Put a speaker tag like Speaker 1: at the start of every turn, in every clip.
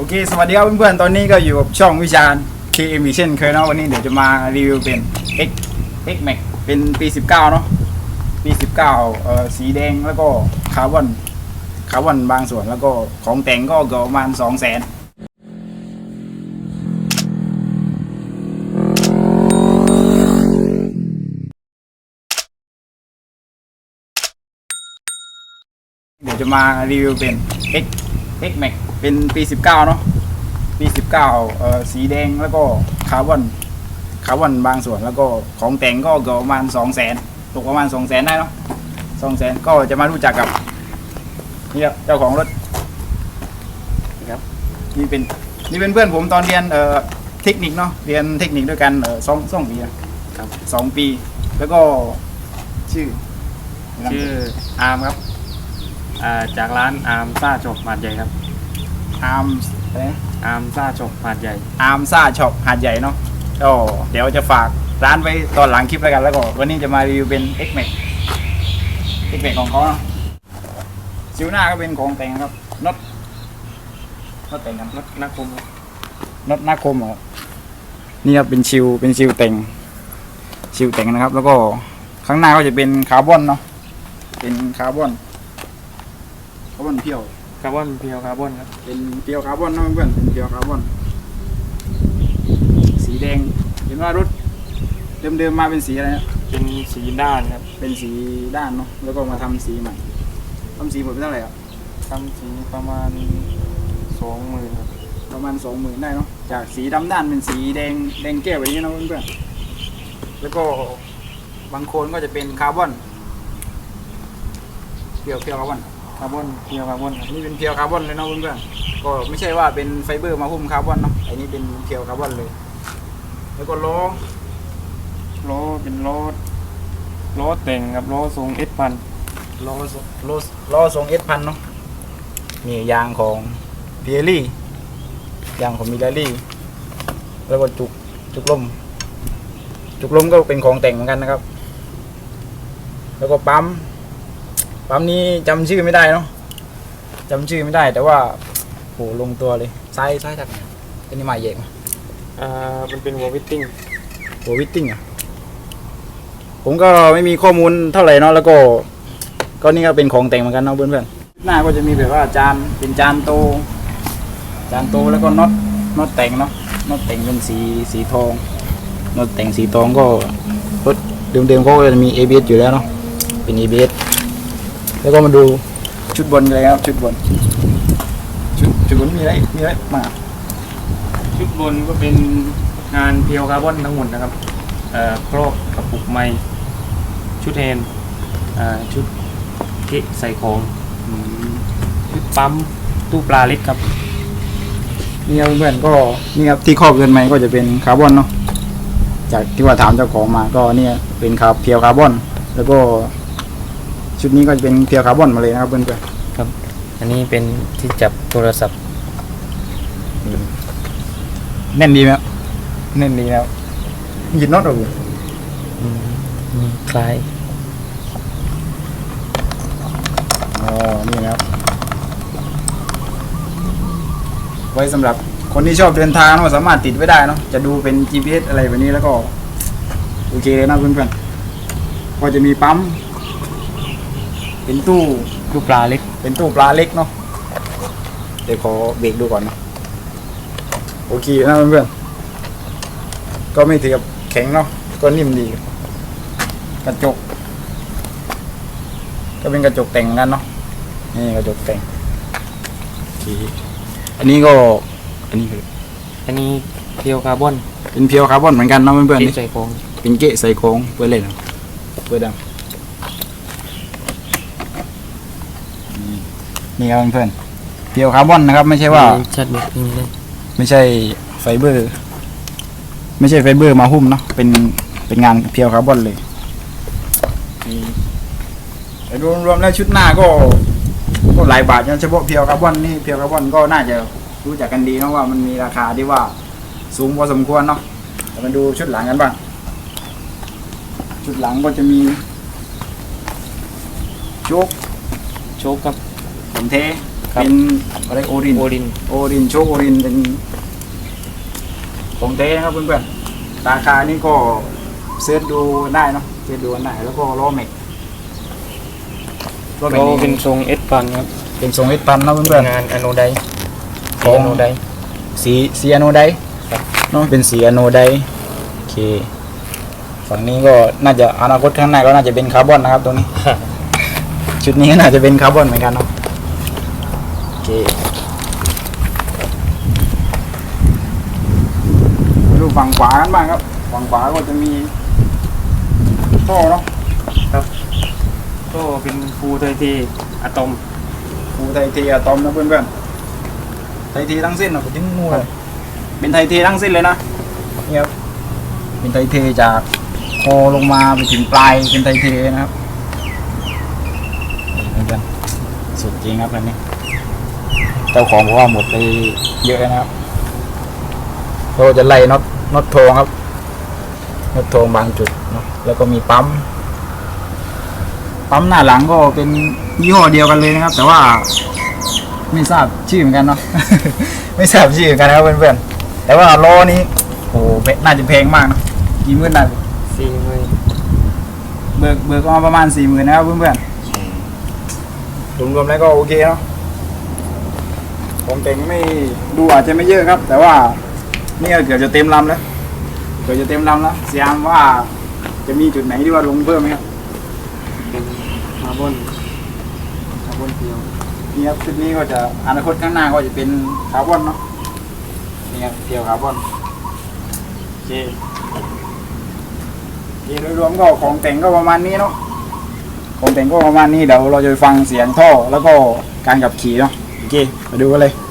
Speaker 1: โอเค สวัสดีครับเพื่อนๆ ตอนนี้ก็อยู่กับช่องวิชาญ KM อีกเช่นเคยเนาะวันนี้เดี๋ยวจะมารีวิวเป็น X X Max เป็นปี 19 เนาะปี 19 เอ่อสีแดงแล้วก็คาร์บอนคาร์บอนบางส่วนแล้วก็ของแต่งก็เกือบประมาณ 2 0 0 0 0 0เดี๋ยวจะมารีวิวเป็น X X Max เป็นปี19เนาะปี19เอ่อสีแดงแล้วก็คาร์บอนคาร์บอนบางส่วนแล้วก็ของแต่งก็เกือบประมาณ2 0 0 0 0 0ตกประมาณ 2 0 0 0 0 0ได้เนาะ2 0 0 0 0 0ก็จะมารู้จักกับนี่ครับเจ้าของรถนี่ครับนี่เป็นนี่เป็นเพื่อนผมตอนเรียนเอ่อเทคนิคเนาะเรียนเทคนิคด้วยกันเอ่อสองสองปีนะครับสองปี แล้วก็ชื่อ
Speaker 2: ชื่ออาร์มครับอ่า จากร้านอาร์มซ่าจบหาดใหญ่ครับ
Speaker 1: อาร์มอะไรนะ
Speaker 2: อาร์มซ่าจบหาดใหญ่
Speaker 1: อาร์มซ่าช็อปหาดใหญ่เนาะก็เดี๋ยวจะฝากร้านไว้ตอนหลังคลิปแล้วกันแล้วก็วันนี้จะมารีวิวเป็น X Max X Max ของเขาเนาะซิวหน้าก็เป็นของแต่งครับน็อตน็อตแต่งครับ
Speaker 2: รถนักคมครับ
Speaker 1: น็อตหน้าคมเหรอนี่ครับเป็นชิวเป็นชิวแต่งชิวแต่งนะครับ แล้วก็ข้างหน้าก็จะเป็นคาร์บอนเนาะเป็นคาร์บอนคาร์บอนเพียว
Speaker 2: คาร์บอนเพียวคาร์บอนครับ
Speaker 1: เป็นเพียวคาร์บอนเนาะเพื่อนเป็นเพียวคาร์บอน สีแดง เห็นว่ารถเดิมๆมาเป็นสีอะไรนะ
Speaker 2: เป็นสีด้านครับ
Speaker 1: เป็นสีด้านเนาะ แล้วก็มาทำสีใหม่ทำสีหมดไปเท่าไหร่อะ
Speaker 2: ทำสีประมาณสองหมื่นครับ
Speaker 1: ประมาณสองหมื่นได้เนาะ จากสีดำด้านเป็นสีแดงแดงแก้วแบบนี้เนาะเพื่อนๆแล้วก็บางโคนก็จะเป็นคาร์บอนเพียวเพียวคาร์บอน
Speaker 2: คาร์บอนเพียวคาร์บอนครับ
Speaker 1: อันนี้เป็นเพียวคาร์บอนเลยเนาะเพื่อนๆก็ไม่ใช่ว่าเป็นไฟเบอร์มาหุ้มคาร์บอนเนาะอันนี้เป็นเพียวคาร์บอนเลย แล้วก็ล้อ
Speaker 2: ล้อเป็นล้อล้อแต่งครับล้อทรงเอสพัน
Speaker 1: ล้อสล้อล้อทรงเอสพันเนาะนี่ยางของเพียรี่ยางของมิลารี่ แล้วก็จุกจุกลม จุกลมก็เป็นของแต่งเหมือนกันนะครับ แล้วก็ปั๊ม ปั๊มนี้จำชื่อไม่ได้เนาะจำชื่อไม่ได้แต่ว่าโหลงตัวเลยซ้ายซ้ายจากไหนเป็นนี่หมายเหยกไหม
Speaker 2: อ่ามันเป็นวอลวิตติ้ง
Speaker 1: โหวิตติ้งอะผมก็ไม่มีข้อมูลเท่าไหร่เนาะแล้วก็ ก็นี่ก็เป็นของแต่งเหมือนกันเนาะเพื่อนๆหน้าก็จะมีแบบว่าจานเป็นจานโต จานโตแล้วก็น็อตน็อตแต่งเนาะน็อตแต่งเป็นสีสีทองน็อตแต่งสีทองก็รถเดิมๆเขาก็จะมี ABS อยู่แล้วเนาะเป็น ABS แล้วก็มาดูชุดบนเลยครับ ชุดบน ชุดชุดบนมีอะไรมีอะไรมา
Speaker 2: ชุดบนก็เป็นงานเพียวคาร์บอนทั้งหมดนะครับเอ่อครอบกระปุกไม้ชุดแฮนด์อ่าชุดเกะใส่ของอืมชุดปั๊มตู้ปลาเล็กครับ
Speaker 1: นี่ครับเพื่อนๆก็นี่ครับที่ครอบเรือนไม้ก็จะเป็นคาร์บอนเนาะจากที่ว่าถามเจ้าของมาก็เนี่ยเป็นคาร์เพียวคาร์บอน แล้วก็ ชุดนี้ก็จะเป็นเพียวคาร์บอนมาเลยนะครับเพื่อน
Speaker 2: อันนี้เป็นที่จับโทรศัพท์
Speaker 1: ๆแน่นดีไหมครับแน่นดีแล้วหยิบน็อตออกอยู่
Speaker 2: คล้าย
Speaker 1: อ๋อนี่นะครับ ไว้สำหรับคนที่ชอบเดินทางเนาะสามารถติดไว้ได้เนาะจะดูเป็น GPS อะไรแบบนี้แล้วก็ โอเคเลยนะเพื่อนๆก็จะมีปั๊ม เป็นตู้
Speaker 2: ตู้ปลาเล็ก
Speaker 1: เป็นตู้ปลาเล็กเนาะเดี๋ยวขอเบรกดูก่อนนะโอเคนะเพื่อนๆก็ไม่ถือกับแข็งเนาะก็นิ่มดี กระจก ก็เป็นกระจกแต่งเหมือนกันเนาะนี่กระจกแต่งโอเคอันนี้ก็ อันนี้คือ
Speaker 2: อันนี้เพียวคาร์บอน
Speaker 1: เป็นเพียวคาร์บอนเหมือนกันเนาะเพื่อนๆ
Speaker 2: เกะ
Speaker 1: นี่
Speaker 2: ใส่ของ
Speaker 1: เป็นเกะใส่โค้งเพื่อเล่นเพื่อดำ นี่ครับเพื่อนๆเพียวคาร์บอนนะครับ ไม่ใช่ว่า
Speaker 2: ชัดแบบนี้เลย
Speaker 1: ไม่ใช่ไฟเบอร์ ไม่ใช่ไฟเบอร์มาหุ้มเนาะเป็นเป็นงานเพียวคาร์บอนเลยนี่แต่รวมๆแล้วชุดหน้าก็ก็หลายบาทนะเฉพาะเพียวคาร์บอนนี่เพียวคาร์บอนก็น่าจะรู้จักกันดีเนาะว่ามันมีราคาที่ว่าสูงพอสมควรเนาะแต่มาดูชุดหลังกันบ้าง ชุดหลังก็จะมีโชค
Speaker 2: โชคกับ
Speaker 1: ของเท
Speaker 2: ครับ
Speaker 1: เป็นอะไรโอริน
Speaker 2: โอริน
Speaker 1: โอรินโชคโอรินเป็นของเต้นะครับเพื่อนๆราคานี่ก็เสิร์ชดูได้เนาะเสิร์ชดูได้แล้วก็ล้อแม็กล้อแม็ก
Speaker 2: โล
Speaker 1: นี่
Speaker 2: เป็นทรงเอสปันครับ
Speaker 1: เป็นทรงเอสปันนะเพื่อน
Speaker 2: งานอโนได
Speaker 1: ๆ
Speaker 2: ของอโนได
Speaker 1: สีสีอโนได
Speaker 2: ครับ
Speaker 1: เนาะเป็นสีอโนไดโอเคฝั่งนี้ก็น่าจะอนาคตข้างหน้าก็น่าจะเป็นคาร์บอนนะครับตรงนี้ ชุดนี้ก็น่าจะเป็นคาร์บอนเหมือนกันเนาะโอ เคไปดูฝั่งขวากันบ้างครับฝั่งขวาก็จะมีท่อเนาะ
Speaker 2: ก็เป็นฟูเทยทีอะตอม
Speaker 1: ฟูไทยเทอะตอมนะเพื่อนๆไทยเททั้งสิ้นเนาะไปถึงนู่นเลยเป็นไทยเททั้งสิ้นเลยนะนี่ครับเป็นไทยเทจากคอลงมาไปถึงปลายเป็นไทยเทนะครับนี่เพื่อนๆสุดจริงครับอันนี้ เจ้าของบอกว่าหมดไปเยอะนะครับเราจะไล่น็อตน็อตโทงครับน็อตโทงบางจุดเนาะแล้วก็มีปั๊มปั๊มหน้าหลังก็เป็นยี่ห้อเดียวกันเลยนะครับ แต่ว่าไม่ทราบชื่อเหมือนกันเนาะไม่ทราบชื่อเหมือนกันนะครับเพื่อนๆแต่ว่าล้อนี้โอ้โหแพน่าจะแพงมากเนอะกี่หมื่นได้
Speaker 2: สี่มือ
Speaker 1: เบิกเบิกมาประมาณสี่หมื่นนะครับเพื่อนๆรวมๆแล้วก็โอเคเนาะ ผมแต่งไม่ดูอาจจะไม่เยอะครับ แต่ว่านี่ก็เกือบจะเต็มลำแล้วเกือบจะเต็มลำแล้วเสียามว่าจะมีจุดไหนที่ว่าลงเพิ่มไหมครับ
Speaker 2: เป็นคาร์บอนคาร์บอนเพียว
Speaker 1: นี่ครับชุดนี้ก็จะอนาคตข้างหน้าก็จะเป็นคาร์บอนเนาะนี่ครับเกี่ยวคาร์บอนโอเคโอเคโดยรวมก็ของแต่งก็ประมาณนี้เนาะของแต่งก็ประมาณนี้เดี๋ยวเราจะไปฟังเสียงท่อแล้วก็การขับขี่เนาะโอ เคมาดูกันเลย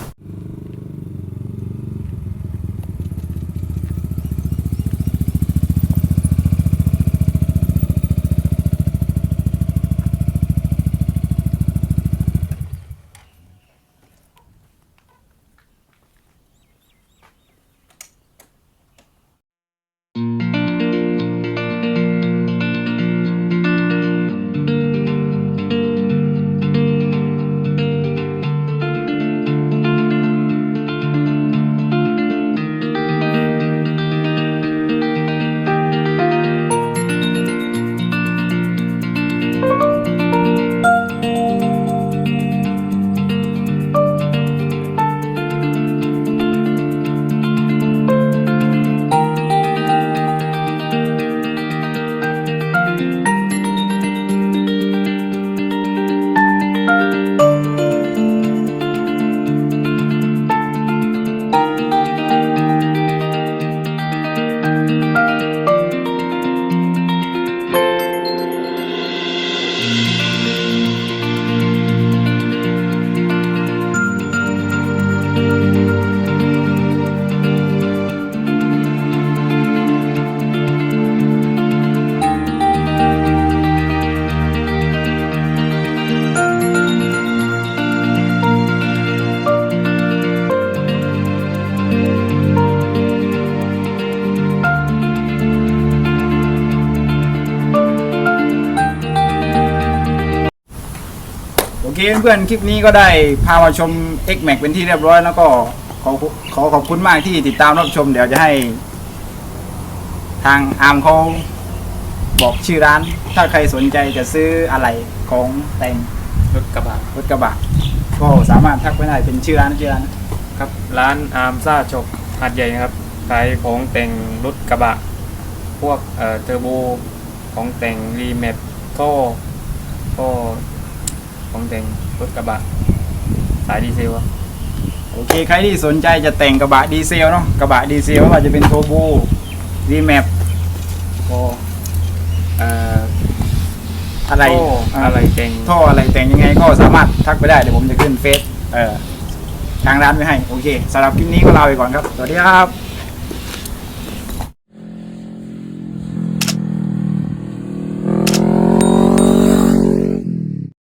Speaker 1: เคเพื่อนๆคลิปนี้ก็ได้พามาชม X Max เป็นที่เรียบร้อย แล้วก็ขอขอขอบคุณมากที่ติดตามรับชม เดี๋ยวจะให้ ทางอาร์มเขาบอกชื่อร้าน ถ้าใครสนใจจะซื้ออะไรของแต่ง
Speaker 2: รถกระบะ
Speaker 1: รถกระบะก็สามารถทักไปได้เป็นชื่อร้านชื่อร้าน
Speaker 2: ครับ ร้านอาร์มซ่าช็อปหาดใหญ่นะครับขายของแต่งรถกระบะ พวกเอ่อเทอร์โบของแต่งรีแมปก็ก็ ของแต่งรถกระบะสายดีเซลครับ
Speaker 1: โอเคใครที่สนใจจะแต่งกระบะดีเซลเนาะกระบะดีเซลไม่ว่าจะเป็นโทโบรีแมปก็
Speaker 2: เอ่อ
Speaker 1: อะไร
Speaker 2: ท่ออะไรแต่ง
Speaker 1: ท่ออะไรแต่งยังไงก็สามารถทักไปได้เดี๋ยวผมจะขึ้นเฟซเอ่อทางร้านไว้ให้ โอเคสำหรับคลิปนี้ก็ลาไปก่อนครับ สวัสดีครับ